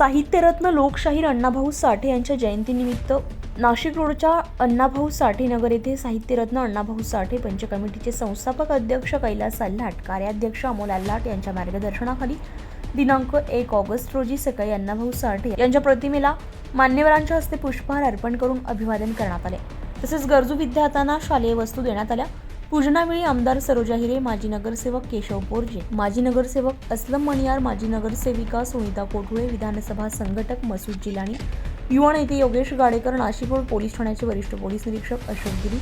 साहित्यरत्न लोकशाहीर अण्णाभाऊ साठे यांच्या जयंतीनिमित्त नाशिक रोडच्या अण्णाभाऊ साठे नगर येथे साहित्यरत्न अण्णाभाऊ साठे पंच कमिटीचे संस्थापक अध्यक्ष कैलास आल्हाट कार्याध्यक्ष अमोल आल्हाट यांच्या मार्गदर्शनाखाली दिनांक एक ऑगस्ट रोजी सकाळी अण्णाभाऊ साठे यांच्या प्रतिमेला मान्यवरांच्या हस्ते पुष्पहार अर्पण करून अभिवादन करण्यात आले. तसेच गरजू विद्यार्थ्यांना शालेय वस्तू देण्यात आल्या. पूजनावेळी आमदार सरोजा हिरे माजी नगरसेवक केशव पोरजे माजी नगरसेवक असलम मणियार माजी नगरसेविका सुनीता कोठुळे विधानसभा संघटक मसूद जिलानी युवा नेते योगेश गाडेकर नाशिक रोड पोलीस ठाण्याचे वरिष्ठ पोलीस निरीक्षक अशोक गिरी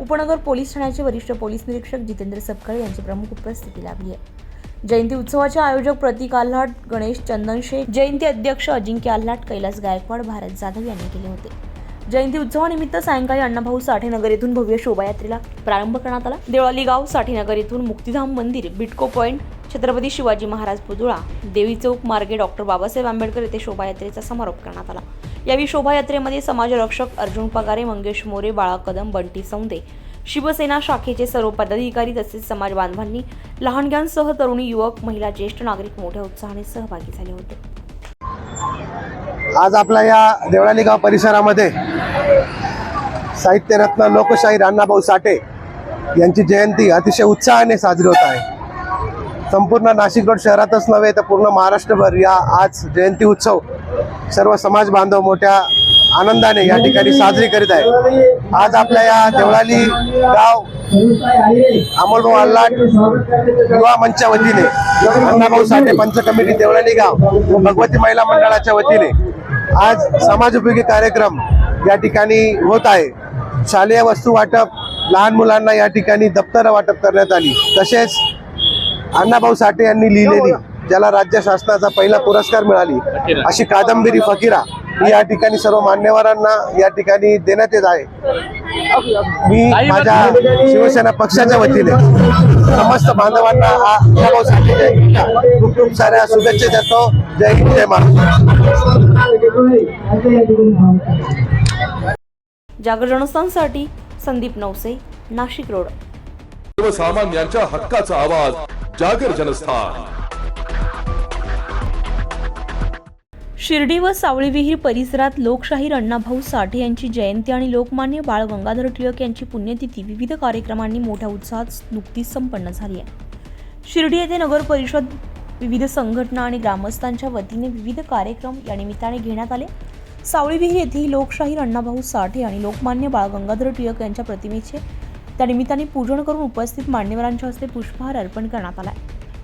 उपनगर पोलीस ठाण्याचे वरिष्ठ पोलीस निरीक्षक जितेंद्र सपकाळे यांची प्रमुख उपस्थिती लाभली आहे. जयंती उत्सवाचे आयोजक प्रतीक आल्हाट गणेश चंदन शेख जयंती अध्यक्ष अजिंक्य आल्हाट कैलास गायकवाड भारत जाधव यांनी केले होते. जयंती उत्सवानिमित्त सायंकाळी अण्णाभाऊ साठे नगर येथून भव्य शोभायात्रेला प्रारंभ करण्यात आला. देवळाली गाव साठे नगर येथून मुक्तिधाम मंदिर बिटको पॉइंट छत्रपती शिवाजी महाराज पुतळा देवी चौक मार्गे डॉक्टर बाबासाहेब आंबेडकर येथे शोभायात्रेचा समारोप करण्यात आला. यावेळी शोभायात्रेमध्ये समाजरक्षक अर्जुन पगारे मंगेश मोरे बाळा कदम बंटी सौंदे शिवसेना शाखेचे सर्व पदाधिकारी तसेच समाज बांधवांनी लहानग्यांसह तरुणी युवक महिला ज्येष्ठ नागरिक मोठ्या उत्साहाने सहभागी झाले होते. आज आपल्या या देवळाली गाव परिसरामध्ये साहित्यरत्न लोकशाहीर अण्णाभाऊ साठे यांची जयंती अतिशय उत्साहाने साजरी होत आहे. संपूर्ण नाशिक रोड शहरातच नव्हे तर पूर्ण महाराष्ट्रभर या आज जयंती उत्सव सर्व समाज बांधव मोठ्या आनंदाने या ठिकाणी साजरी करीत आहे. आज आपल्या या देवळाली गाव अमोलभाऊ आल्हाट युवा मंचच्या वतीने अण्णाभाऊ साठे पंच कमिटी देवळाली गाव भगवती महिला मंडळाच्या वतीने आज समाजोपयोगी कार्यक्रम या ठिकाणी होत आहे. शालेय वस्तू वाटप लहान मुलांना या ठिकाणी दप्तरं वाटप करण्यात आली. तसेच अण्णाभाऊ साठे यांनी लिहिलेली ज्याला राज्य शासनाचा पहिला पुरस्कार मिळाली अशी कादंबरी फकीरा ही या ठिकाणी सर्व मान्यवरांना या ठिकाणी देण्यात येत आहे. मी माझ्या शिवसेना पक्षाच्या वतीने समस्त बांधवांना हा अण्णाभाऊ साठे खूप खूप साऱ्या शुभेच्छा देतो. जय हिंद जय महाराष्ट्र. संदीप नवसे नाशिक रोड. सर्वसामान्यांच्या हक्काचा आवाज जागर जनस्थान. शिर्डी व सावळी विहीर परिसरात लोकशाहीर अण्णाभाऊ साठे यांची जयंती आणि लोकमान्य बाळ गंगाधर टिळक यांची पुण्यतिथी विविध कार्यक्रमांनी मोठ्या उत्साहात नुकतीच संपन्न झाली आहे. शिर्डी येथे नगर परिषद विविध संघटना आणि ग्रामस्थांच्या वतीने विविध कार्यक्रम या निमित्ताने घेण्यात आले. सावळी विहीर येथेही लोकशाहीर अण्णाभाऊ साठे आणि लोकमान्य बाळ गंगाधर टिळक यांच्या प्रतिमेचे त्या निमित्ताने पूजन करून उपस्थित मान्यवरांच्या हस्ते पुष्पहार अर्पण करण्यात आला.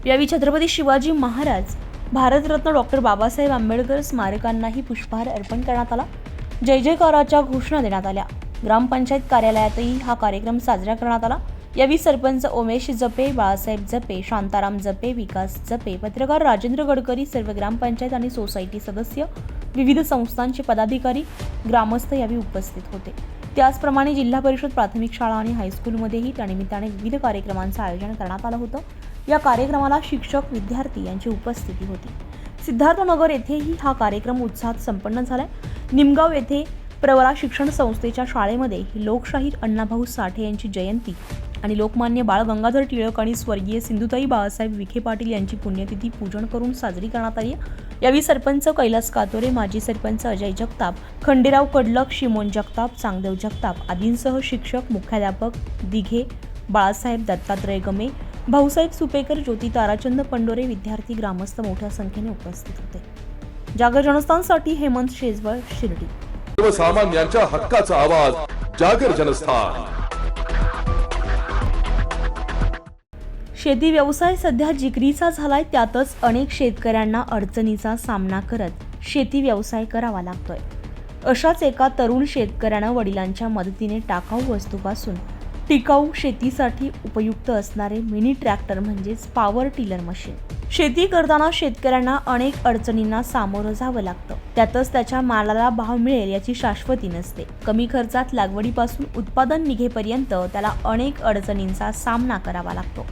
यावेळी छत्रपती शिवाजी महाराज भारतरत्न डॉक्टर बाबासाहेब आंबेडकर स्मारकांनाही पुष्पहार अर्पण करण्यात आला. जय जयकाराच्या घोषणा देण्यात आल्या. ग्रामपंचायत कार्यालयातही हा कार्यक्रम साजरा करण्यात आला. यावेळी सरपंच उमेश जपे बाळासाहेब जपे शांताराम जपे विकास जपे पत्रकार राजेंद्र गडकरी सर्व ग्रामपंचायत आणि सोसायटी सदस्य विविध संस्थांचे पदाधिकारी ग्रामस्थ यावेळी उपस्थित होते. त्याचप्रमाणे जिल्हा परिषद प्राथमिक शाळा आणि हायस्कूलमध्येही त्यानिमित्ताने विविध कार्यक्रमांचं आयोजन करण्यात आलं होतं. या कार्यक्रमाला शिक्षक विद्यार्थी यांची उपस्थिती होती. सिद्धार्थनगर येथेही हा कार्यक्रम उत्साहात संपन्न झाला निमगाव येथे प्रवरा शिक्षण संस्थेच्या शाळेमध्ये लोकशाहीर अण्णाभाऊ साठे यांची जयंती आणि लोकमान्य बाळ गंगाधर टिळक आणि स्वर्गीय सिंधुताई बाळासाहेब विखे पाटील यांची पुण्यतिथी पूजन करून साजरी करण्यात आली यावेळी सरपंच कैलास कातोरे माजी सरपंच अजय जगताप खंडेराव कडलक शिमोन जगताप चांगदेव जगताप आदींसह शिक्षक मुख्याध्यापक दिघे बाळासाहेब दत्तात्रय गमे भाऊसाहेब सुपेकर ज्योती ताराचंद पंडोरे विद्यार्थी ग्रामस्थ मोठ्या संख्येने उपस्थित होते. जागर जनस्थानसाठी हेमंत शेजवळ शिर्डी. सर्वसामान्यांच्या हक्काचा आवाज जागर जनस्थान. शेती व्यवसाय सध्या जिकरीचा झालाय त्यातच अनेक शेतकऱ्यांना अडचणीचा सामना करत शेती व्यवसाय करावा लागतोय. अशाच एका तरुण शेतकऱ्यानं वडिलांच्या मदतीने टाकाऊ वस्तूपासून टिकाऊ शेतीसाठी उपयुक्त असणारे मिनी ट्रॅक्टर म्हणजेच पॉवर टिलर मशीन शेती करताना शेतकऱ्यांना अनेक अडचणींना सामोरं जावं लागतं. त्यातच त्याच्या मालाला भाव मिळेल याची शाश्वती नसते. कमी खर्चात लागवडीपासून उत्पादन निघेपर्यंत त्याला अनेक अडचणींचा सामना करावा लागतो.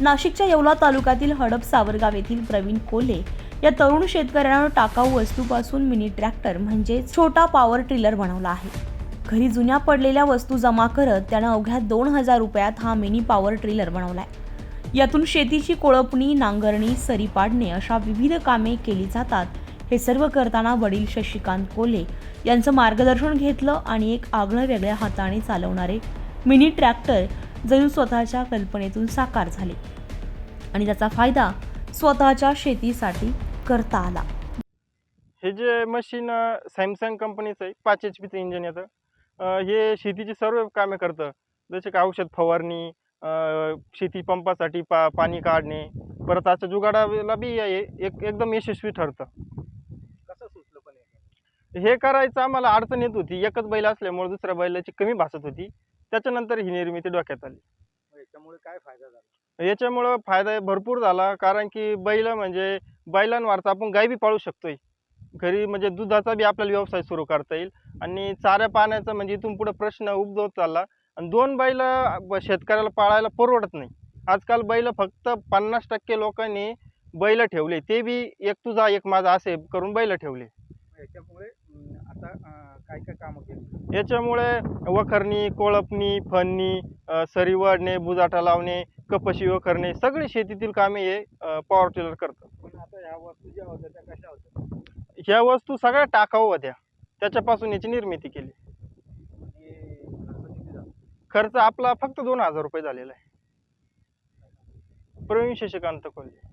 नाशिकच्या येवला तालुक्यातील हडप सावरगाव येथील प्रवीण कोले या तरुण शेतकऱ्यानं टाकाऊ वस्तूपासून मिनी ट्रॅक्टर म्हणजे छोटा पॉवर ट्रिलर बनवला आहे. घरी जुन्या पडलेल्या वस्तू जमा करत त्यानं अवघ्या दोन हजार रुपयात हा मिनी पॉवर ट्रिलर बनवलाय. यातून शेतीची कोळपणी नांगरणी सरी पाडणे अशा विविध कामे केली जातात. हे सर्व करताना वडील शशिकांत कोले यांचं मार्गदर्शन घेतलं आणि एक आगळं वेगळ्या हाताने चालवणारे मिनी ट्रॅक्टर जणू स्वतःच्या कल्पनेतून साकार झाले. आणि त्याचा फायदा स्वतःच्या शेतीसाठी करता आला. हे जे मशीन सॅमसंग कंपनीचं आहे पाच एच पीचं इंजिन येतं. हे शेतीची सर्व कामे करतं. जसे का औषध फवारणी शेती पंपासाठी पा पाणी काढणे परत आजच्या जुगाडाला बी एक एकदम यशस्वी ठरतं. कसं सुचलं पण हे करायचं आम्हाला अडचण येत होती. एकच बैल असल्यामुळे दुसऱ्या बैलाची कमी भासत होती. त्याच्यानंतर ही निर्मिती डोक्यात आली. याच्यामुळे काय फायदा झाला? याच्यामुळं फायदा भरपूर झाला कारण की बैल म्हणजे बैलांवरचा आपण गाय बी पाळू शकतोय. घरी म्हणजे दुधाचा बी आपल्याला व्यवसाय सुरू करता येईल. आणि चाऱ्या पाण्याचा म्हणजे इथून पुढे प्रश्न उद्भवत चालला. आणि दोन बैल शेतकऱ्याला पाळायला परवडत नाही. आजकाल बैल फक्त पन्नास टक्के लोकांनी बैल ठेवले. ते बी एक तुझा एक माझा असे करून बैल ठेवले. याच्यामुळे आता काय काय कामं केली? याच्यामुळे वखरणी कोळपणी फणणी सरी वाढणे बुजाटा लावणे कपशी वखरणे सगळे शेतीतील कामे हे पॉवर टिलर करतं पण आता ह्या वस्तू ज्या होत्या त्या कशा होत्या? ह्या वस्तू सगळ्या टाकाऊ होत्या. त्याच्यापासून याची निर्मिती केली. आणि खर्च किती झाला? खर्च आपला फक्त दोन हजार रुपये झालेला आहे. प्रवीण शशिकांत कोल्हे.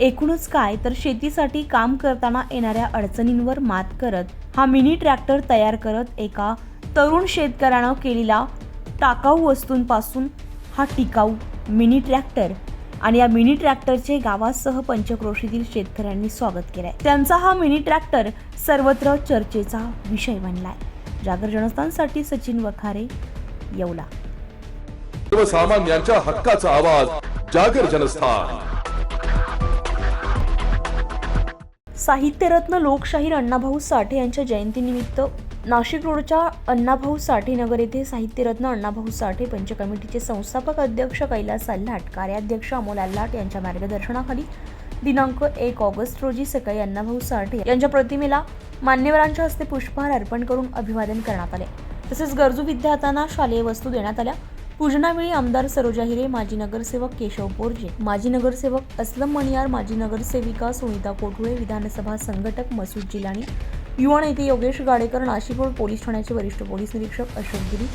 एकूणच काय तर शेतीसाठी काम करताना येणाऱ्या अडचणींवर मात करत हा मिनी ट्रॅक्टर तयार करत एका तरुण शेतकऱ्यानं केलेला टाकाऊ वस्तूंपासून हा टिकाऊ मिनी ट्रॅक्टर आणि या मिनी ट्रॅक्टरचे गावासह पंचक्रोशीतील शेतकऱ्यांनी स्वागत केलंय. त्यांचा हा मिनी ट्रॅक्टर सर्वत्र चर्चेचा विषय बनलाय. जागर जनस्थानसाठी सचिन वखारे येवला. सर्वसामान्यांच्या हक्काचा आवाज जागर जनस्थान. साहित्यरत्न लोकशाहीर अण्णाभाऊ साठे यांच्या जयंतीनिमित्त नाशिक रोडच्या अण्णाभाऊ साठे नगर येथे साहित्यरत्न अण्णाभाऊ साठे पंच कमिटीचे संस्थापक अध्यक्ष कैलास आल्हाट कार्याध्यक्ष अमोल आल्हाट यांच्या मार्गदर्शनाखाली दिनांक एक ऑगस्ट रोजी सकाळी अण्णाभाऊ साठे यांच्या प्रतिमेला मान्यवरांच्या हस्ते पुष्पहार अर्पण करून अभिवादन करण्यात आले. तसेच गरजू विद्यार्थ्यांना शालेय वस्तू देण्यात आल्या. पूजनावेळी आमदार सरोजा हिरे माजी नगरसेवक केशव पोरजे माजी नगरसेवक असलम मणियार माजी नगरसेविका सुनीता कोठुळे विधानसभा संघटक मसूद जिलानी युवा नेते योगेश गाडेकर नाशिक रोड पोलीस ठाण्याचे वरिष्ठ पोलीस निरीक्षक अशोक गिरी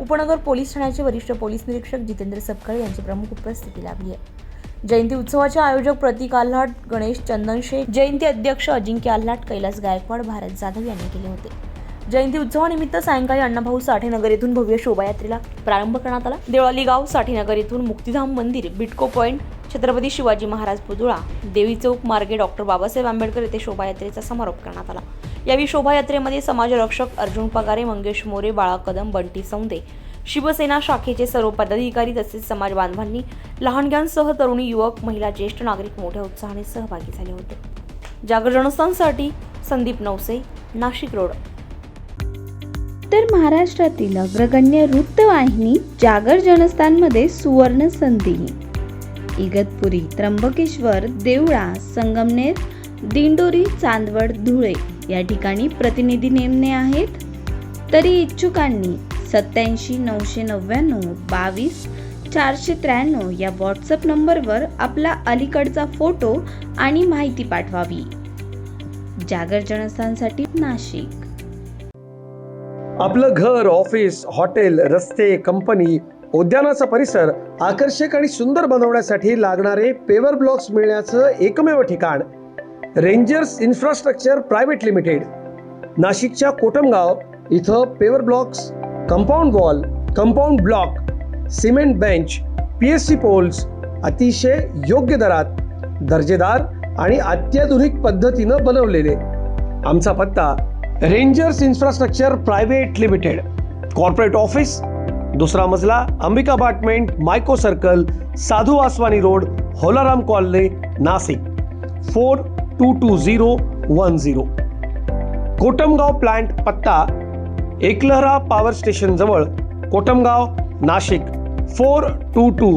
उपनगर पोलीस ठाण्याचे वरिष्ठ पोलीस निरीक्षक जितेंद्र सपकाळे यांची प्रमुख उपस्थिती लाभली आहे. जयंती उत्सवाचे आयोजक प्रतीक आल्हाट गणेश चंदन शेख जयंती अध्यक्ष अजिंक्य आल्हाट कैलास गायकवाड भारत जाधव यांनी केले होते. जयंती उत्सवानिमित्त सायंकाळी अण्णाभाऊ साठेनगर येथून भव्य शोभायात्रेला प्रारंभ करण्यात आला. देवळाली गाव साठेनगर येथून मुक्तिधाम मंदिर बिटको पॉईंट छत्रपती शिवाजी महाराज पुतुळा देवी चौक मार्गे डॉक्टर बाबासाहेब आंबेडकर येथे शोभायात्रेचा समारोप करण्यात आला. यावेळी शोभायात्रेमध्ये समाजरक्षक अर्जुन पगारे मंगेश मोरे बाळा कदम बंटी सौंदे शिवसेना शाखेचे सर्व पदाधिकारी तसेच समाज बांधवांनी लहानग्यांसह तरुणी युवक महिला ज्येष्ठ नागरिक मोठ्या उत्साहाने सहभागी झाले होते. जागर जनस्थानसाठी संदीप नवसे नाशिक रोड. उत्तर महाराष्ट्रातील अग्रगण्य वृत्तवाहिनी जागर जनस्थानमध्ये सुवर्ण संधी इगतपुरी त्र्यंबकेश्वर देवळा संगमनेर दिंडोरी चांदवड धुळे या ठिकाणी प्रतिनिधी नेमणे आहेत. तरी इच्छुकांनी सत्याऐंशी नऊशे नव्याण्णव बावीस चारशे त्र्याण्णव या व्हॉट्सअप नंबरवर आपला अलीकडचा फोटो आणि माहिती पाठवावी. जागर जनस्थानसाठी नाशिक. आपलं घर ऑफिस हॉटेल रस्ते कंपनी उद्यानाचा परिसर आकर्षक आणि सुंदर बनवण्यासाठी लागणारे पेवर ब्लॉक्स मिळण्याचं एकमेव ठिकाण. रेंजर्स इन्फ्रास्ट्रक्चर प्रायव्हेट लिमिटेड नाशिकच्या कोटमगाव इथं paver blocks compound wall compound block cement bench P S C poles अतिशय योग्य दरात दर्जेदार आणि अत्याधुनिक पद्धतीनं बनवलेले. आमचा पत्ता rangers infrastructure private limited corporate office दुसरा मजला Ambika apartment Mico circle Sadhu Aswani road Holaram colony Nashik four two two zero one zero Kotamgaon plant पत्ता एकलहरा पॉवर स्टेशन जवळ Kotamgaon Nashik four two two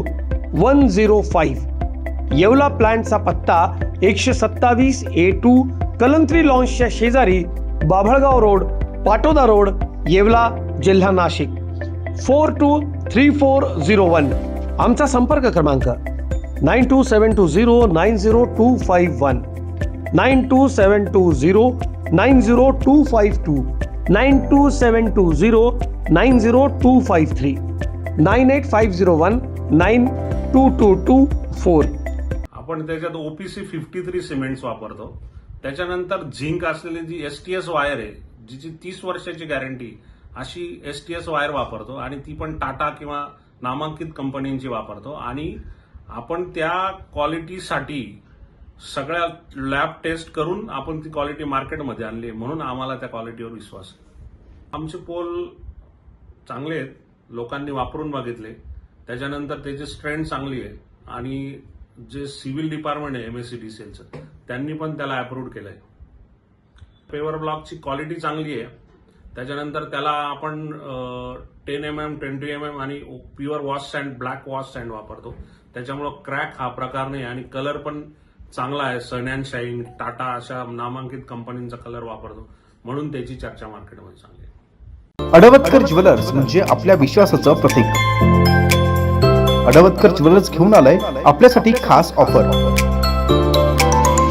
one zero five Yeola प्लांटचा पत्ता एकशे सत्तावीस A two Kalantri लॉन्सच्या शेजारी Babhalgaon road Patoda road Yeola जिल्हा Nashik. Four two three four zero one. आमचा संपर्क क्रमांक nine two seven two zero nine zero two five one. Nine two seven two zero nine zero two five two. Nine two seven two zero nine zero two five three. Nine eight five zero one nine two two two four. आपण त्याच्यात OPC fifty three cements वापरतो. त्याच्यानंतर zinc असलेली G S T S wire आहे जिची तीस वर्षाची guarantee अशी एस टी एस वायर वापरतो आणि ती पण टाटा किंवा नामांकित कंपनींची वापरतो. आणि आपण त्या क्वालिटीसाठी सगळ्या लॅब टेस्ट करून आपण ती क्वालिटी मार्केटमध्ये आणली आहे. म्हणून आम्हाला त्या क्वालिटीवर विश्वास आमचे पोल चांगले आहेत. लोकांनी वापरून बघितले. त्याच्यानंतर त्याची स्ट्रेंथ चांगली आहे. आणि जे सिव्हिल डिपार्टमेंट आहे एम एस सी डी एमएससीडीसीएलचं त्यांनी पण त्याला अप्रूव्ह केलंय. पेवर ब्लॉकची क्वालिटी चांगली आहे. त्याच्यानंतर त्याला आपण ten M M twenty M M आणि pure wash sand black wash sand वापरतो. त्याच्यामुळं क्रॅक हा प्रकार नाही आणि कलर पण चांगला आहे. सन अँड शाईन टाटा अशा नामांकित कंपनींचा कलर वापरतो. म्हणून त्याची चर्चा मार्केटमध्ये चांगली आहे. अडवतकर ज्वेलर्स म्हणजे आपल्या विश्वासाचं प्रतीक. अडवतकर ज्वेलर्स घेऊन आलाय आपल्यासाठी खास ऑफर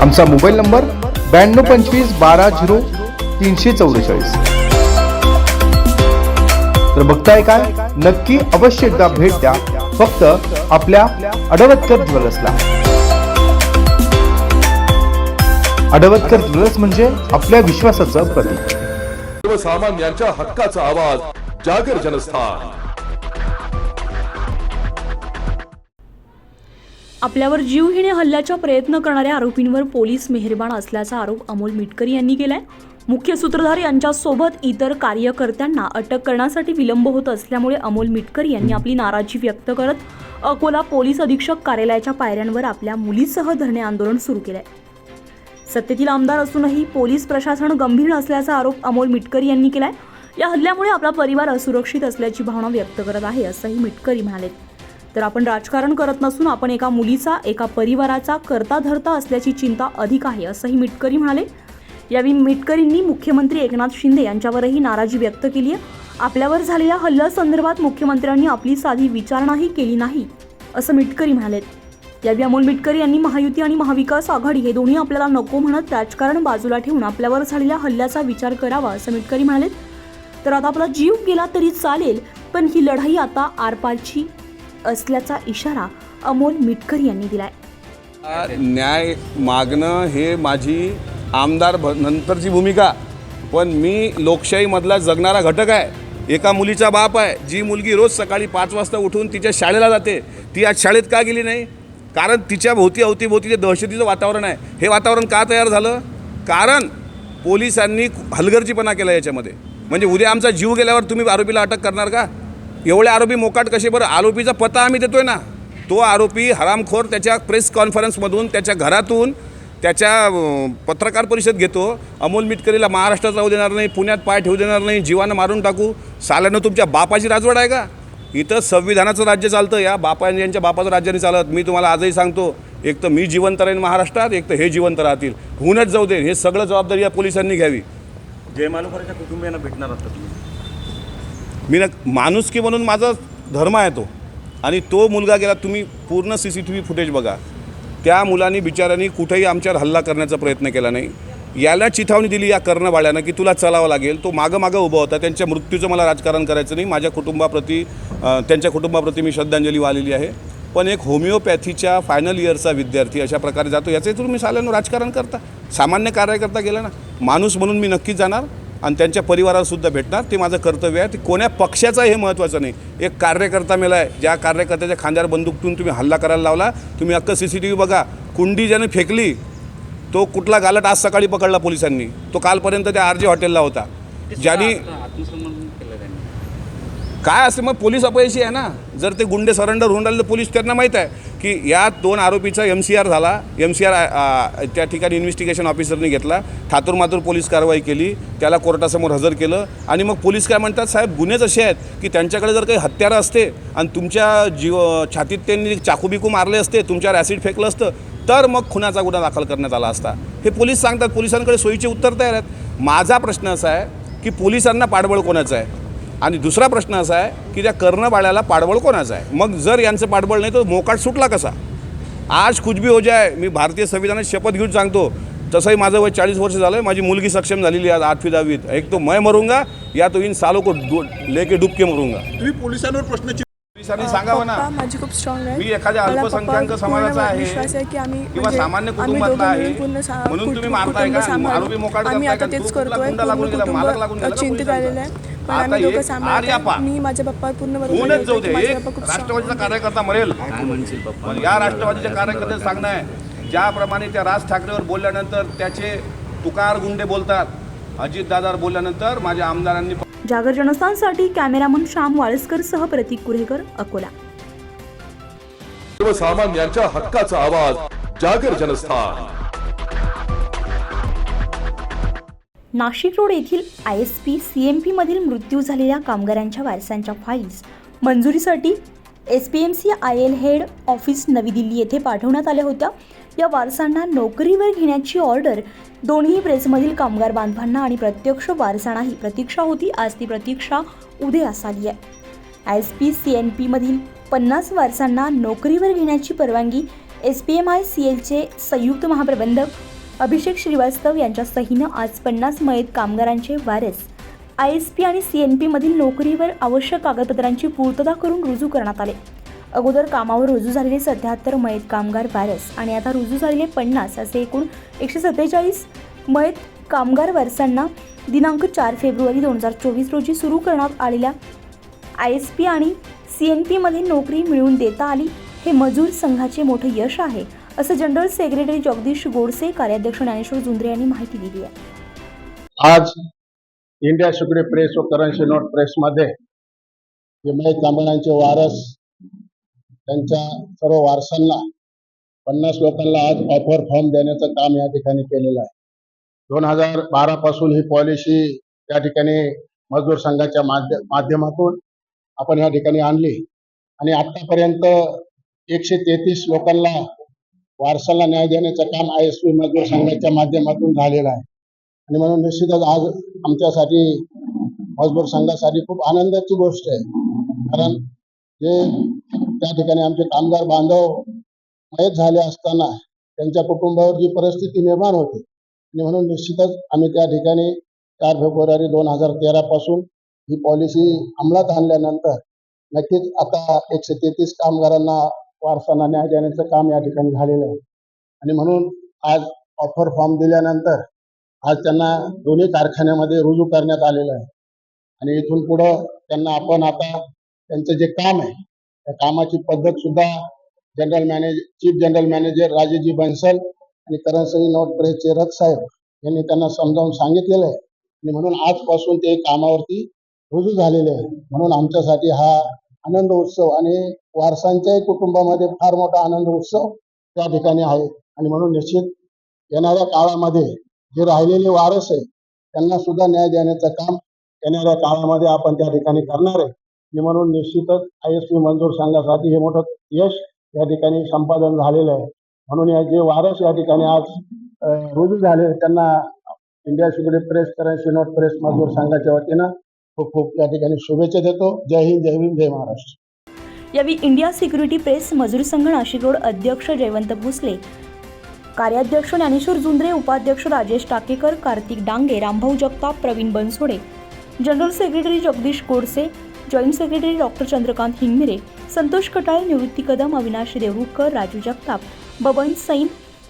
आमचा मोबाईल नंबर ब्याण्णव पंचवीस बारा झिरो तीनशे चौवेचाळीस. तर बघताय काय? नक्की अवश्य एकदा भेट द्या. फक्त आपल्या अडवतकर ज्वेलर्सला. अडवतकर ज्वेलर्स म्हणजे आपल्या विश्वासाचं प्रतीक. सर्वसामान्यांच्या हक्काचा आवाज जागर जनस्थान. आपल्यावर जीवघेणे हल्ल्याचा प्रयत्न करणाऱ्या आरोपींवर पोलीस मेहरबान असल्याचा आरोप अमोल मिटकरी यांनी केलाय. मुख्य सूत्रधार यांच्यासोबत इतर कार्यकर्त्यांना अटक करण्यासाठी विलंब होत असल्यामुळे अमोल मिटकरी यांनी आपली नाराजी व्यक्त करत अकोला पोलीस अधीक्षक कार्यालयाच्या पायऱ्यांवर आपल्या मुलीसह धरणे आंदोलन सुरू केलंय. सत्तेतील आमदार असूनही पोलीस प्रशासन गंभीर नसल्याचा आरोप अमोल मिटकरी यांनी केलाय. या हल्ल्यामुळे आपला परिवार असुरक्षित असल्याची भावना व्यक्त करत आहे असंही मिटकरी म्हणाले. तर आपण राजकारण करत नसून आपण एका मुलीचा एका परिवाराचा करता धरता असल्याची चिंता अधिक आहे असंही मिटकरी म्हणाले. यावेळी मिटकरींनी मुख्यमंत्री एकनाथ शिंदे यांच्यावरही नाराजी व्यक्त केली आहे. आपल्यावर झालेल्या हल्ल्यासंदर्भात मुख्यमंत्र्यांनी आपली साधी विचारणाही केली नाही असं मिटकरी म्हणालेत. यावेळी अमोल मिटकरी यांनी महायुती आणि महाविकास आघाडी हे दोन्ही आपल्याला नको म्हणत राजकारण बाजूला ठेवून आपल्यावर झालेल्या हल्ल्याचा विचार करावा असं मिटकरी म्हणालेत. तर आता आपला जीव गेला तरी चालेल पण ही लढाई आता आरपारची असल्याचा इशारा अमोल मिटकर यांनी दिलाय. न्याय मागणं हे माझी आमदार भ नंतरची भूमिका. पण मी लोकशाहीमधला जगणारा घटक आहे. एका मुलीचा बाप आहे. जी मुलगी रोज सकाळी पाच वाजता उठून तिच्या शाळेला जाते. ती आज शाळेत का गेली नाही? कारण तिच्या भोवती अवतीभोवती जे दहशतीचं वातावरण आहे. हे वातावरण का तयार झालं? कारण पोलिसांनी हलगर्जीपणा केला याच्यामध्ये. म्हणजे उद्या आमचा जीव गेल्यावर तुम्ही आरोपीला अटक करणार का? एवढे आरोपी मोकाट कसे बरं? आरोपीचा पत्ता आम्ही देतोय ना. तो आरोपी हरामखोर त्याच्या प्रेस कॉन्फरन्समधून त्याच्या घरातून त्याच्या पत्रकार परिषद घेतो. अमोल मिटकरीला महाराष्ट्रात राहू देणार नाही पुण्यात पाय ठेवू देणार नाही जीवानं मारून टाकू. साल्यानं तुमच्या बापाची राजवड आहे का? इथं संविधानाचं राज्य चालतं या बापा यांच्या बापाचं राज्य नाही चालत. मी तुम्हाला आजही सांगतो एक तर मी जिवंत राहीन महाराष्ट्रात एक तर हे जिवंत राहतील. होऊनच जाऊ दे. हे सगळं जबाबदारी या पोलिसांनी घ्यावी. जय कुटुंबियांना भेटणार असतात तुम्ही? मी ना माणुसकी म्हणून माझा धर्म आहे तो. आणि तो मुलगा गेला तुम्ही पूर्ण C C T V footage बघा. त्या मुलांनी बिचाऱ्यांनी कुठेही आमच्यावर हल्ला करण्याचा प्रयत्न केला नाही. याला चिथावणी दिली या कर्णबाळ्यानं की तुला चलावं लागेल. तो मागं मागं उभा होता. त्यांच्या मृत्यूचं मला राजकारण करायचं नाही. माझ्या कुटुंबाप्रती त्यांच्या कुटुंबाप्रती मी श्रद्धांजली वाहिलेली आहे. पण एक होमिओपॅथीच्या फायनल इयरचा विद्यार्थी अशा प्रकारे जातो. याचे तुम्ही साल्यानं राजकारण करता. सामान्य कार्यकर्ता गेला ना. माणूस म्हणून मी नक्कीच जाणार. आणि त्यांच्या परिवारालासुद्धा भेटणार. ते माझं कर्तव्य आहे. ते कोण्या पक्षाचं हे महत्त्वाचं नाही. एक कार्यकर्ता मेला आहे. ज्या कार्यकर्त्याच्या खांद्यावर बंदुकतून तुम्ही हल्ला करायला लावला तुम्ही अक्क सी सी टी व्ही बघा. कुंडी ज्याने फेकली तो कुठला गालट आज सकाळी पकडला पोलिसांनी. तो कालपर्यंत त्या आर जे हॉटेलला होता. ज्यांनी काय असते मग पोलीस अपयशी आहे ना? जर ते गुंडे सरेंडर होऊन राहिले तर पोलीस त्यांना माहीत आहे की या दोन आरोपीचा एम सी आर झाला. एम सी आर त्या ठिकाणी इन्व्हेस्टिगेशन ऑफिसरने घेतला. ठातूर मातूर पोलीस कारवाई केली. त्याला कोर्टासमोर हजर केलं. आणि मग पोलीस काय म्हणतात साहेब गुन्हेच असे आहेत की त्यांच्याकडे जर काही हत्यारं असते आणि तुमच्या जीव छातीत त्यांनी चाकू बिकू मारले असते तुमच्यावर ॲसिड फेकलं असतं तर मग खुनाचा गुन्हा दाखल करण्यात आला असता. हे पोलीस सांगतात. पोलिसांकडे सोयीचे उत्तर तयार आहेत. माझा प्रश्न असा आहे की पोलिसांना पाठबळ कोणाचं आहे? आणि दुसरा प्रश्न असा आहे की त्या कर्णबाळ्याला पाठबळ कोणाचं आहे? मग जर यांचं पाठबळ नाही तर मोकाट सुटला कसा? आज कुछ भी हो जाय मी भारतीय संविधानात शपथ घेऊन सांगतो तसंही माझं वय चाळीस वर्ष झालं आहे माझी मुलगी सक्षम झालेली आहे आज आठवी दहावीत. एक तो मैं मरूंगा या तो इन सालों को लेके डुबके मरूंगा. तुम्ही पोलिसांवर प्रश्न पोलिसांनी सांगावं ना. माझी खूप स्ट्रॉंग आहे. मी एखाद्या अल्पसंख्याक समाजाचा आहे. विश्वास आहे की आम्ही किंवा म्हणजे सामान्य कुटुंबातला आहे. म्हणून तुम्ही मारताय का. आरोपी मोकाट करताय का? लागून गेला? मालक लागून चिंतित? आलेलं आहे. पण आता आम्ही दोघं एक सांभाळतो. मी माझ्या पप्पा पूर्ण बरोबर कोणच जाऊ होते दे. माझे एक पप्पा खूप strong राष्ट्रवादीचा आहेत. कार्यकर्ता मरेल. पण या राष्ट्रवादीच्या कार्यकर्त्याचं सांगणं आहे. ज्याप्रमाणे त्या राज ठाकरेवर बोलल्यानंतर त्याचे तुकार गुंडे बोलतात. अजितदादावर बोलल्यानंतर माझ्या आमदारांनी जागर जनस्थानसाठी कॅमेरामन श्याम वाळस्कर सह प्रतीक कुरेकर अकोला. सर्वसामान्यांच्या हक्काचा आवाज जागर जनस्थान. नाशिक रोड येथील I S P C M पीमधील मृत्यू झालेल्या कामगारांच्या वारसांच्या फाईल्स मंजुरीसाठी S P M C I L head office Navi Delhi येथे पाठवण्यात आल्या होत्या. या वारसांना नोकरीवर घेण्याची ऑर्डर दोन्ही प्रेसमधील कामगार बांधवांना आणि प्रत्यक्ष वारसांनाही प्रतीक्षा होती. आज ती प्रतीक्षा उद्या आली आहे. I S P C N पीमधील पन्नास वारसांना नोकरीवर घेण्याची परवानगी S P M I C एलचे संयुक्त महाप्रबंधक अभिषेक श्रीवास्तव यांच्या सहीनं आज पन्नास मयत कामगारांचे वारस. आय एस पी आणि सी एन पीमधील नोकरीवर आवश्यक कागदपत्रांची पूर्तता करून रुजू करण्यात आले. अगोदर कामावर रुजू झालेले सत्याहत्तर मयत कामगार वारस आणि आता रुजू झालेले पन्नास असे एकूण एकशे सत्तेचाळीस मयत कामगार वारसांना दिनांक चार फेब्रुवारी दोन हजार चोवीस रोजी सुरू करण्यात आलेल्या आय एस पी आणि सी एन पीमध्ये नोकरी मिळवून देता आली हे मजूर संघाचे मोठे यश आहे. असं जनरल सेक्रेटरी जगदीश गोडसे कार्याध्यक्ष ज्ञानेश्वर जुंद्रे यांनी माहिती दिली आहे. आज इंडिया शुगडी प्रेस व करन्सी नोट प्रेसमध्ये मध्ये मयत कामगारांचे वारस त्यांच्या सर्व वारसांना पन्नास लोकांना आज ऑफर फॉर्म देण्याचं काम या ठिकाणी केलेलं आहे. दोन हजार बारा पासून ही पॉलिसी त्या ठिकाणी मजदूर संघाच्या माध्यमातून आपण या ठिकाणी आणली. आणि आतापर्यंत एकशे तेहतीस लोकांना वारसाला न्याय देण्याचं काम आय एस पी मजदूर संघाच्या माध्यमातून झालेलं आहे. आणि म्हणून निश्चितच आज आमच्यासाठी मजदूर संघासाठी खूप आनंदाची गोष्ट आहे. कारण जे त्या ठिकाणी आमचे कामगार बांधव मयत झाले असताना त्यांच्या कुटुंबावर जी परिस्थिती निर्माण होते आणि म्हणून निश्चितच आम्ही त्या ठिकाणी चार फेब्रुवारी दोन हजार तेरा पासून ही पॉलिसी अंमलात आणल्यानंतर नक्कीच आता एकशे तेहतीस कामगारांना वारसांना न्याय देण्याचं काम या ठिकाणी झालेलं आहे. आणि म्हणून आज ऑफर फॉर्म दिल्यानंतर आज त्यांना दोन्ही कारखान्यामध्ये रुजू करण्यात आलेलं आहे. आणि इथून पुढं त्यांना आपण आता त्यांचं जे काम आहे त्या कामाची पद्धत सुद्धा general manage chief general manager राजेजी Bansal आणि करन्सी नोट प्रेसचे रथ साहेब यांनी त्यांना समजावून सांगितलेलं आहे. आणि म्हणून आजपासून ते कामावरती रुजू झालेले आहे. म्हणून आमच्यासाठी हा आनंद उत्सव आणि वारसांच्याही कुटुंबामध्ये फार मोठा आनंद उत्सव त्या ठिकाणी आहे. आणि म्हणून निश्चित येणाऱ्या काळामध्ये जे राहिलेले वारस आहे त्यांना सुद्धा न्याय देण्याचं काम येणाऱ्या काळामध्ये आपण त्या ठिकाणी करणार आहे. आणि म्हणून निश्चितच आय एस पी मंजूर संघासाठी हे मोठं यश या ठिकाणी संपादन झालेलं आहे. म्हणून या जे वारस या ठिकाणी आज रुजू झाले त्यांना इंडिया शुगडी प्रेस करन्सी नोट प्रेस मजूर संघाच्या वतीनं खूप खूप या ठिकाणी शुभेच्छा देतो. जय हिंद जय भीम जय महाराष्ट्र. यावेळी इंडिया सिक्युरिटी प्रेस मजूर संघ नाशिक रोड अध्यक्ष जयवंत भोसले कार्याध्यक्ष ज्ञानेश्वर जुंद्रे उपाध्यक्ष Rajesh Takekar Kartik Dange Rambhau Jagtap Pravin Bansode general secretary Jagdish Godse joint secretary doctor Chandrakant Hingmire Santosh Katale Nivrutti Kadam Avinash Devrukhkar Raju Jagtap Baban Sain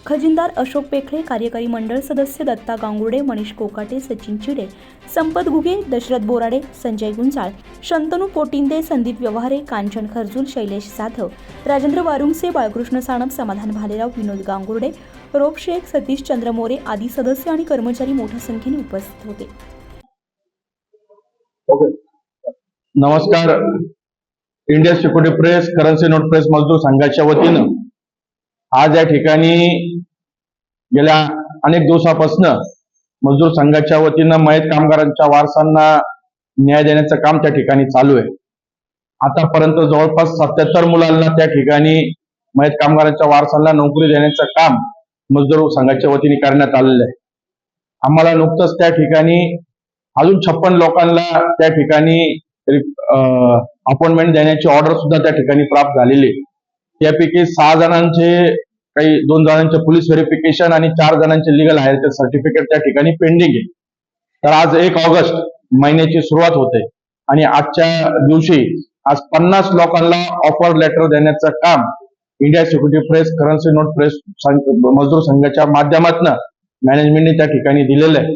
खजिनदार Ashok Pekhale कार्यकारी मंडळ सदस्य दत्ता गांगुर्डे मनीष कोकाटे सचिन चिडे संपत घुगे दशरथ बोराडे संजय गुंजाळ शंतनू पोटिंदे संदीप व्यवहारे कांचन खरजूल शैलेश जाधव राजेंद्र वारुंगसे बाळकृष्ण साणप समाधान भालेराव विनोद गांगुर्डे रोप शेख सतीश चंद्र मोरे आदी सदस्य आणि कर्मचारी मोठ्या संख्येने उपस्थित होते. नमस्कार. India security press currency note press मजदूर संघाच्या वतीनं आज या ठिकाणी गेल्या अनेक दिवसापासून मजदूर संघाच्या वतीनं मयत कामगारांच्या वारसांना न्याय देण्याचं काम त्या ठिकाणी चालू आहे आतापर्यंत जवळपास सत्याहत्तर मुलांना त्या ठिकाणी मयत कामगारांच्या वारसांना नोकरी देण्याचं काम मजदूर संघाच्या वतीने करण्यात आलेलं आहे आम्हाला नुकतंच त्या ठिकाणी अजून छप्पन लोकांना त्या ठिकाणी अपॉइंटमेंट देण्याची ऑर्डर सुद्धा त्या ठिकाणी प्राप्त झालेली आहे. त्यापैकी सहा जणांचे काही दोन जणांचे पोलीस व्हेरिफिकेशन आणि चार जणांचे लिगल हायरचे सर्टिफिकेट त्या ठिकाणी पेंडिंग आहे. तर आज एक ऑगस्ट महिन्याची सुरुवात होते. आणि आजच्या दिवशी आज पन्नास लोकांना ऑफर लेटर देण्याचं काम India security press currency note press मजदूर संघाच्या माध्यमातून मॅनेजमेंटने त्या ठिकाणी दिलेलं आहे.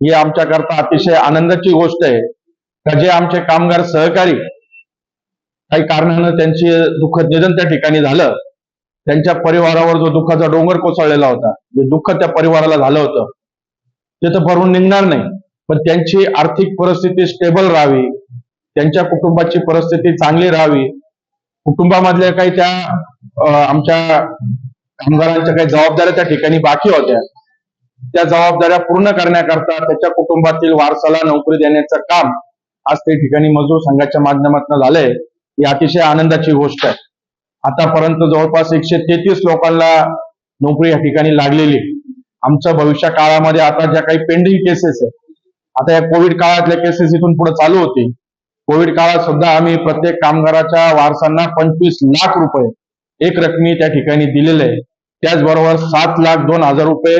ही आमच्याकरता अतिशय आनंदाची गोष्ट आहे. का जे आमचे कामगार सहकारी काही कारणानं त्यांचे दुःखद निधन त्या ठिकाणी झालं. त्यांच्या परिवारावर जो दुःखाचा डोंगर कोसळलेला होता जे दुःख त्या परिवाराला झालं होतं ते तर भरून निघणार नाही. पण त्यांची आर्थिक परिस्थिती स्टेबल राहावी त्यांच्या कुटुंबाची परिस्थिती चांगली राहावी. कुटुंबामधल्या काही त्या आमच्या कामगारांच्या काही जबाबदाऱ्या त्या ठिकाणी बाकी होत्या. त्या जबाबदाऱ्या पूर्ण करण्याकरता त्याच्या कुटुंबातील वारसाला नोकरी देण्याचं काम आज त्या ठिकाणी मजदूर संघाच्या माध्यमातून झालंय. ही अतिशय आनंदाची गोष्ट आहे आतापर्यंत जवळपास एकशे तेहतीस लोकांना नोकरी या ठिकाणी लागलेली आहे. आमचं भविष्य काळामध्ये आता ज्या काही पेंडिंग केसेस आहेत आता या कोविड काळातल्या केसेस इथून पुढे चालू होतील कोविड काळात सुद्धा आम्ही प्रत्येक कामगाराच्या वारसांना पंचवीस लाख रुपये एक रकमी त्या ठिकाणी दिलेले आहे त्याचबरोबर सात लाख दोन हजार रुपये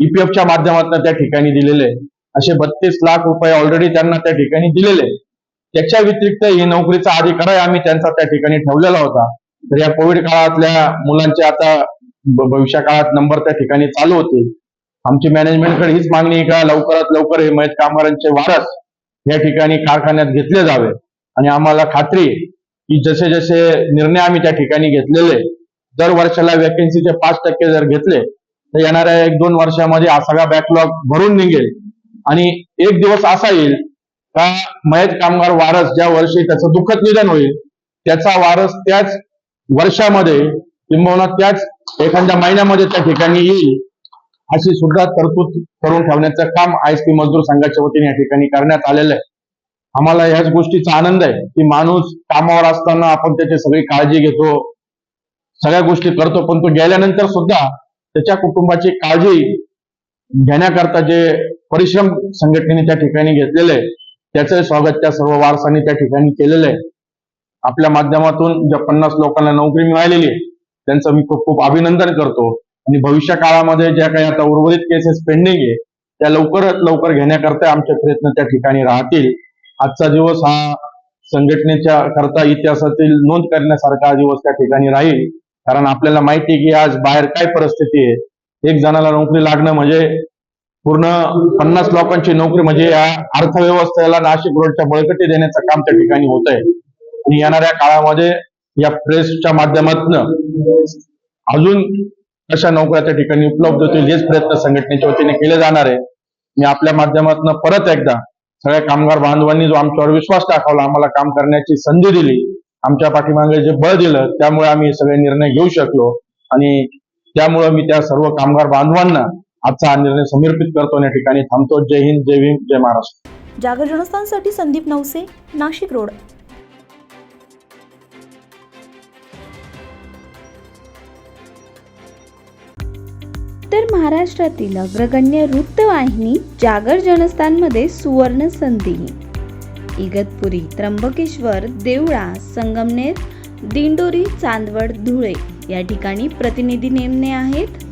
ईपीएफच्या माध्यमातून त्या ठिकाणी दिलेले आहे. असे बत्तीस लाख रुपये ऑलरेडी त्यांना त्या ठिकाणी दिलेले आहे. त्याच्या व्यतिरिक्त ही नोकरीचा अधिकार आहे आम्ही त्यांचा त्या ठिकाणी ठेवलेला होता. तर या कोविड काळातल्या मुलांचे आता भविष्या काळात नंबर त्या ठिकाणी चालू होते आमची मॅनेजमेंटकडे हीच मागणी का लवकरात लवकर हे मयत कामगारांचे वारस या ठिकाणी कारखान्यात घेतले जावे. आणि आम्हाला खात्री की जसे जसे निर्णय आम्ही त्या ठिकाणी घेतलेले दर वर्षाला वॅकन्सीचे पाच टक्के जर घेतले तर येणाऱ्या एक दोन वर्षामध्ये हा सगळा बॅकलॉग भरून निघेल. आणि एक दिवस असा येईल का मयत कामगार वारस ज्या वर्षी त्याचं दुःखद निधन होईल त्याचा वारस त्याच वर्षामध्ये किंबहुना त्याच एखाद्या महिन्यामध्ये त्या ठिकाणी येईल अशी सुद्धा तरतूद करून ठेवण्याचं काम आयएसपी मजदूर संघाच्या वतीने या ठिकाणी करण्यात आलेलं आहे. आम्हाला ह्याच गोष्टीचा आनंद आहे की माणूस कामावर असताना आपण त्याची सगळी काळजी घेतो सगळ्या गोष्टी करतो पण तो गेल्यानंतर सुद्धा त्याच्या कुटुंबाची काळजी घेण्याकरता जे परिश्रम संघटनेने त्या ठिकाणी घेतलेले आहे त्याचं स्वागत त्या सर्व वारसांनी त्या ठिकाणी केलेलं आहे आपल्या माध्यमातून ज्या पन्नास लोकांना नोकरी मिळालेली आहे त्यांचं मी खूप खूप अभिनंदन करतो. आणि भविष्य काळामध्ये ज्या काही आता उर्वरित केसेस पेंडिंग आहे त्या लवकरात लवकर घेण्याकरता आमचे प्रयत्न त्या ठिकाणी राहतील. आजचा दिवस हा संघटनेच्या करता इतिहासातील नोंद करण्यासारखा दिवस त्या ठिकाणी राहील. कारण आपल्याला माहिती आहे की आज बाहेर काय परिस्थिती आहे. एक जणाला नोकरी लागणं म्हणजे पूर्ण पन्नास लोकांची नोकरी म्हणजे या अर्थव्यवस्थेला नाशिक रोडच्या बळकटी देण्याचं काम त्या ठिकाणी होत आहे आणि येणाऱ्या काळामध्ये या प्रेसच्या माध्यमातून अजून अशा नोकऱ्या त्या ठिकाणी उपलब्ध होतील हेच प्रयत्न संघटनेच्या वतीने केले जाणार आहे. मी आपल्या माध्यमातून परत एकदा सगळ्या कामगार बांधवांनी जो आमच्यावर विश्वास दाखवला आम्हाला काम करण्याची संधी दिली आमच्या पाठीमागे जे बळ दिलं त्यामुळे आम्ही सगळे निर्णय घेऊ शकलो. आणि त्यामुळे मी त्या सर्व कामगार बांधवांना आजचा हा निर्णय समर्पित करतो आणि या ठिकाणी थांबतो. जय हिंद जय भीम जय महाराष्ट्र. जागर जनस्थानसाठी संदीप नवसे नाशिक रोड. तर महाराष्ट्रातील अग्रगण्य वृत्तवाहिनी जागर जनस्थानमध्ये सुवर्ण संधी. इगतपुरी त्र्यंबकेश्वर देवळा संगमनेर दिंडोरी चांदवड धुळे या ठिकाणी प्रतिनिधी नेमणे आहेत.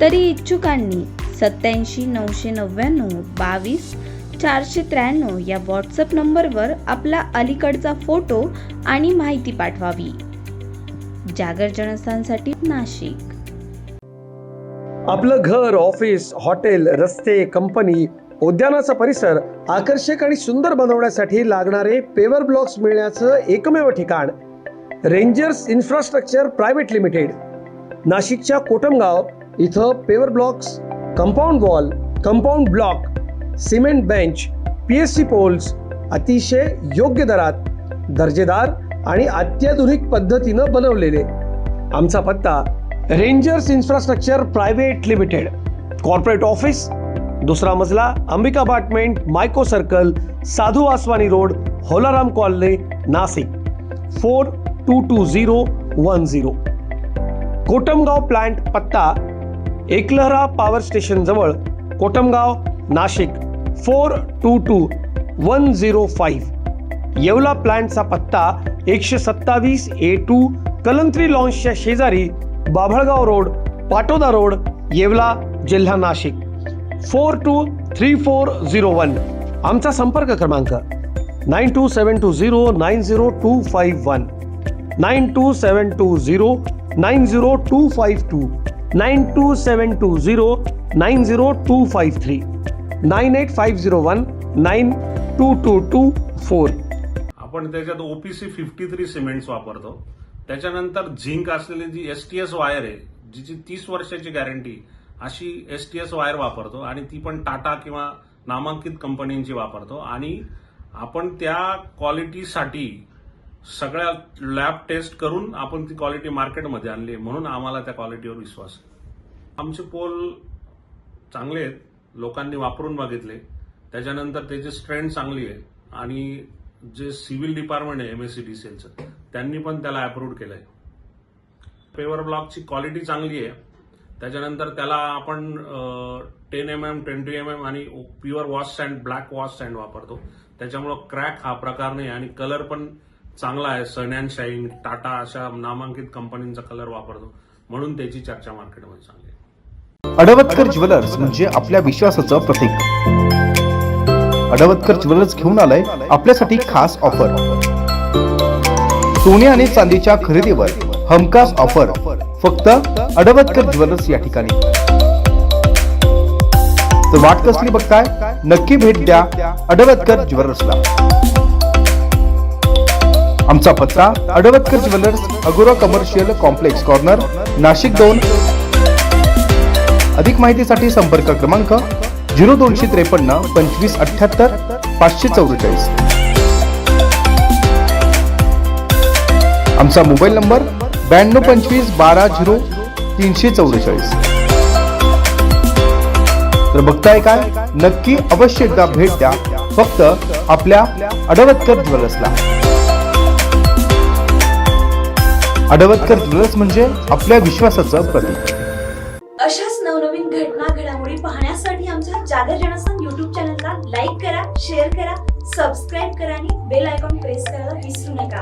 तरी इच्छुकांनी सत्याऐंशी नऊशे नव्याण्णव बावीस चारशे त्र्याण्णव या व्हॉट्सअप नंबरवर आपला अलीकडचा फोटो आणि माहिती पाठवावी. जागर जनस्थानसाठी नाशिक. आपलं घर ऑफिस हॉटेल रस्ते कंपनी उद्यानाचा परिसर आकर्षक आणि सुंदर बनवण्यासाठी लागणारे पेवर ब्लॉक्स मिळण्याचं एकमेव ठिकाण. Rangers infrastructure private limited. नाशिकच्या कोटमगाव इथं paver blocks compound wall compound block cement bench P S C poles अतिशय योग्य दरात दर्जेदार आणि अत्याधुनिक पद्धतीनं बनवलेले. आमचा पत्ता Rangers infrastructure private limited corporate office दुसरा मजला Ambika apartment Mico circle Sadhu Aswani road Holaram colony Nashik four two two zero one zero. Kotamgaon plant पत्ता एकलहरा पॉवर स्टेशन जवळ Kotamgaon Nashik four two two one zero five Yeola प्लांटचा पत्ता एकशे सत्तावीस A two Kalantri लॉन्सच्या शेजारी Babhalgaon road Patoda road Yeola जिल्हा Nashik. Four two three four zero one आमचा संपर्क क्रमांक nine two seven two zero nine zero two five one nine two seven two zero nine zero two five two nine two seven two zero nine zero two five three. Nine eight five zero one nine two two two four. आपण त्याच्यात OPC fifty three cements वापरतो. त्याच्यानंतर zinc असलेली G S T S wire आहे जिची तीस वर्षाची guarantee अशी एस टी एस वायर वापरतो आणि ती पण टाटा किंवा नामांकित कंपनींची वापरतो. आणि आपण त्या क्वालिटीसाठी सगळ्या लॅब टेस्ट करून आपण ती क्वालिटी मार्केटमध्ये आणली आहे. म्हणून आम्हाला त्या क्वालिटीवर विश्वास आहे. आमचे पोल चांगले आहेत. लोकांनी वापरून बघितले. त्याच्यानंतर त्याची स्ट्रेंथ चांगली आहे आणि जे सिव्हिल डिपार्टमेंट आहे एमएससीडीसीएलचं त्यांनी पण त्याला अप्रूव्ह केलंय. पेवर ब्लॉकची क्वालिटी चांगली आहे. त्याच्यानंतर त्याला आपण ten M M twenty M M आणि pure wash sand black wash sand वापरतो. त्याच्यामुळं क्रॅक हा प्रकार नाही आणि कलर पण चांगला आहे. सन अँड शाईन टाटा अशा नामांकित कंपनींचा कलर वापरतो. म्हणून त्याची चर्चा मार्केटमध्ये चांगली आहे. अडवतकर ज्वेलर्स म्हणजे आपल्या विश्वासाचं प्रतीक. अडवतकर ज्वेलर्स घेऊन आलाय आपल्यासाठी खास ऑफर सोने आणि चांदीच्या खरेदीवर हमखास ऑफर फक्त अडवतकर ज्वेलर्स या ठिकाणी. तर वाट कसली बघताय नक्की भेट द्या अडवतकर ज्वेलर्सला. आमचा पत्ता Adavatkar jewellers Agora commercial complex corner Nashik दोन. अधिक माहितीसाठी संपर्क क्रमांक झिरो दोनशे त्रेपन्न पंचवीस अठ्ठ्याहत्तर पाचशे चौवेचाळीस. आमचा मोबाईल नंबर ब्याण्णव पंचवीस बारा झिरो तीनशे चौवेचाळीस. तर बघताय काय? नक्की अवश्य एकदा भेट द्या. फक्त आपल्या अडवतकर ज्वेलर्सला. अडवतकर ज्वेलर्स म्हणजे आपल्या विश्वासाचं प्रतीक. अशाच नवनवीन घटना घडामोडी पाहण्यासाठी आमच्या जागर जनसन युट्यूब चॅनलला लाईक करा शेअर करा सबस्क्राईब करा आणि बेल आयकॉन प्रेस करायला विसरू नका.